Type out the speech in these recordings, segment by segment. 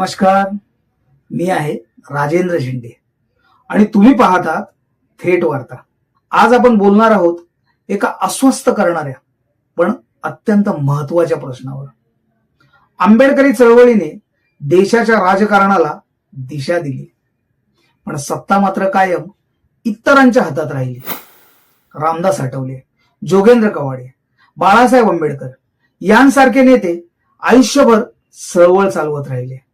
नमस्कार. मी आहे राजेंद्र झेंडे आणि तुम्ही पाहतात थेट वार्ता. आज आपण बोलणार आहोत एका अस्वस्थ करणाऱ्या पण अत्यंत महत्त्वाच्या प्रश्नावर. आंबेडकरी चळवळीने देशाच्या राजकारणाला दिशा दिली. पण सत्ता मात्र कायम इतरांच्या हातात राहिली. रामदास आठवले जोगेंद्र कवाडे बाळासाहेब आंबेडकर यांसारखे नेते आयुष्यभर चळवळ चालवत राहिले.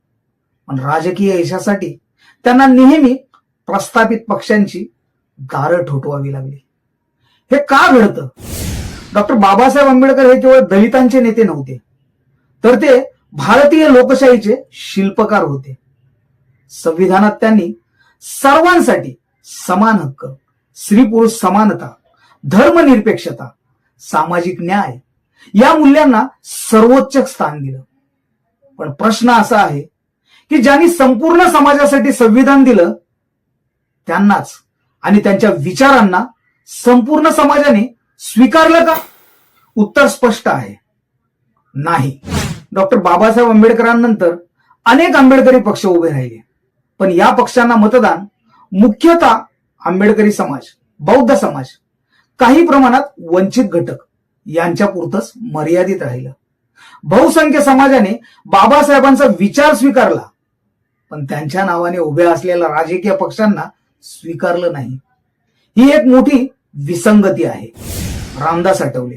पण राजकीय यशासाठी त्यांना नेहमी प्रस्थापित पक्षांची दारं ठोठवावी लागली. हे का घडतं? डॉक्टर बाबासाहेब आंबेडकर हे केवळ दलितांचे नेते नव्हते तर ते भारतीय लोकशाहीचे शिल्पकार होते. संविधानात त्यांनी सर्वांसाठी समान हक्क स्त्री पुरुष समानता धर्मनिरपेक्षता सामाजिक न्याय या मूल्यांना सर्वोच्च स्थान दिलं. पण प्रश्न असा आहे की ज्यांनी संपूर्ण समाजासाठी संविधान दिलं त्यांनाच आणि त्यांच्या विचारांना संपूर्ण समाजाने स्वीकारलं का? उत्तर स्पष्ट आहे. नाही. डॉक्टर बाबासाहेब आंबेडकरांनंतर अनेक आंबेडकरी पक्ष उभे राहिले. पण या पक्षांना मतदान मुख्यतः आंबेडकरी समाज बौद्ध समाज काही प्रमाणात वंचित घटक यांच्या पुरतच मर्यादित राहिलं. बहुसंख्य समाजाने बाबासाहेबांचा विचार स्वीकारला. पण त्यांच्या नावाने उभ्या असलेल्या राजकीय पक्षांना स्वीकारलं नाही. ही एक मोठी विसंगती आहे. रामदास आठवले.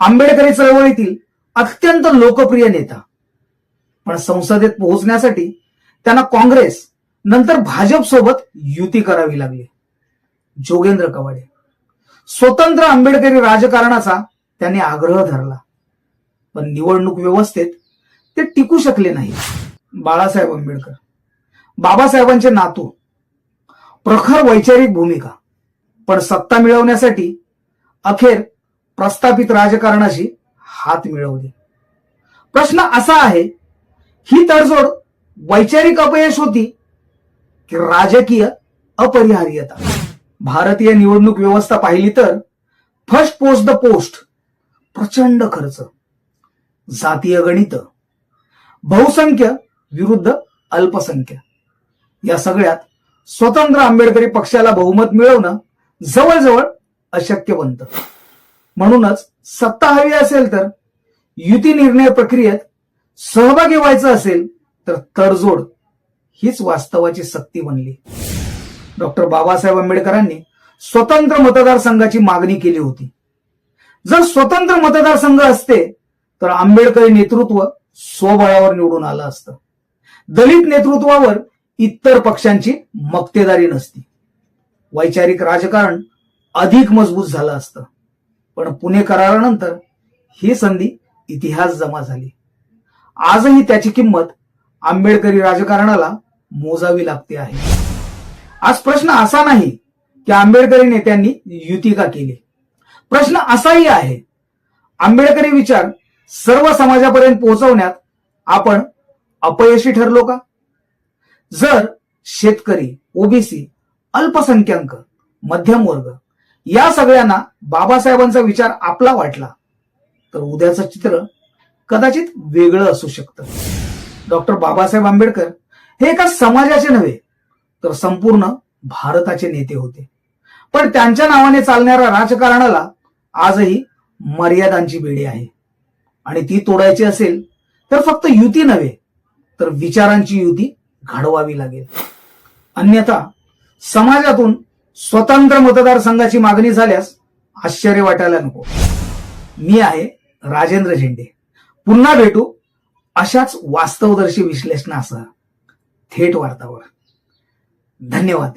आंबेडकरी चळवळीतील अत्यंत लोकप्रिय नेता. पण संसदेत पोहोचण्यासाठी त्यांना काँग्रेस नंतर भाजप सोबत युती करावी लागली. जोगेंद्र कवाडे. स्वतंत्र आंबेडकरी राजकारणाचा त्यांनी आग्रह धरला. पण निवडणूक व्यवस्थेत ते टिकू शकले नाही. बाळासाहेब आंबेडकर. बाबासाहेबांचे नातू. प्रखर वैचारिक भूमिका. पण सत्ता मिळवण्यासाठी अखेर प्रस्थापित राजकारणाशी हात मिळवले. प्रश्न असा आहे ही तडजोड वैचारिक अपयश होती की राजकीय अपरिहार्यता? भारतीय निवडणूक व्यवस्था पाहिली तर फर्स्ट पोस्ट द पोस्ट प्रचंड खर्च जातीय गणित बहुसंख्य विरुद्ध अल्पसंख्य. या सगळ्यात स्वतंत्र आंबेडकरी पक्षाला बहुमत मिळवणं जवळजवळ अशक्य बनतं. म्हणूनच सत्ता हवी असेल तर युती निर्णय प्रक्रियेत सहभागी व्हायचं असेल तर तडजोड हीच वास्तवाची सक्ती बनली. डॉक्टर बाबासाहेब आंबेडकरांनी स्वतंत्र मतदारसंघाची मागणी केली होती. जर स्वतंत्र मतदारसंघ असते तर आंबेडकरी नेतृत्व स्वबळावर निवडून आलं असतं. दलित नेतृत्वावर इतर पक्षांची मक्तेदारी नसती. वैचारिक राजकारण अधिक मजबूत झालं असतं. पण पुणे करारानंतर ही संधी इतिहास जमा झाली. आजही त्याची किंमत आंबेडकरी राजकारणाला मोजावी लागते आहे. आज प्रश्न असा नाही की आंबेडकरी नेत्यांनी युती का केली. प्रश्न असाही आहे. आंबेडकरी विचार सर्व समाजापर्यंत पोहोचवण्यात आपण अपयशी ठरलो का? जर शेतकरी ओबीसी अल्पसंख्याक मध्यम वर्ग या सगळ्यांना बाबासाहेबांचा विचार आपला वाटला तर उद्याचं चित्र कदाचित वेगळं असू शकतं. डॉक्टर बाबासाहेब आंबेडकर हे एका समाजाचे नव्हे तर संपूर्ण भारताचे नेते होते. पण त्यांच्या नावाने चालणाऱ्या राजकारणाला आजही मर्यादांची बेडी आहे. आणि ती तोडायची असेल तर फक्त युती नव्हे तर विचारांची युती घडवावी लागेल. अन्यथा समाजातून स्वतंत्र मतदारसंघाची मागणी झाल्यास आश्चर्य वाटायला नको. मी आहे राजेंद्र झेंडे. पुन्हा भेटू अशाच वास्तवदर्शी विश्लेषणासह. थेट वार्तावर. धन्यवाद.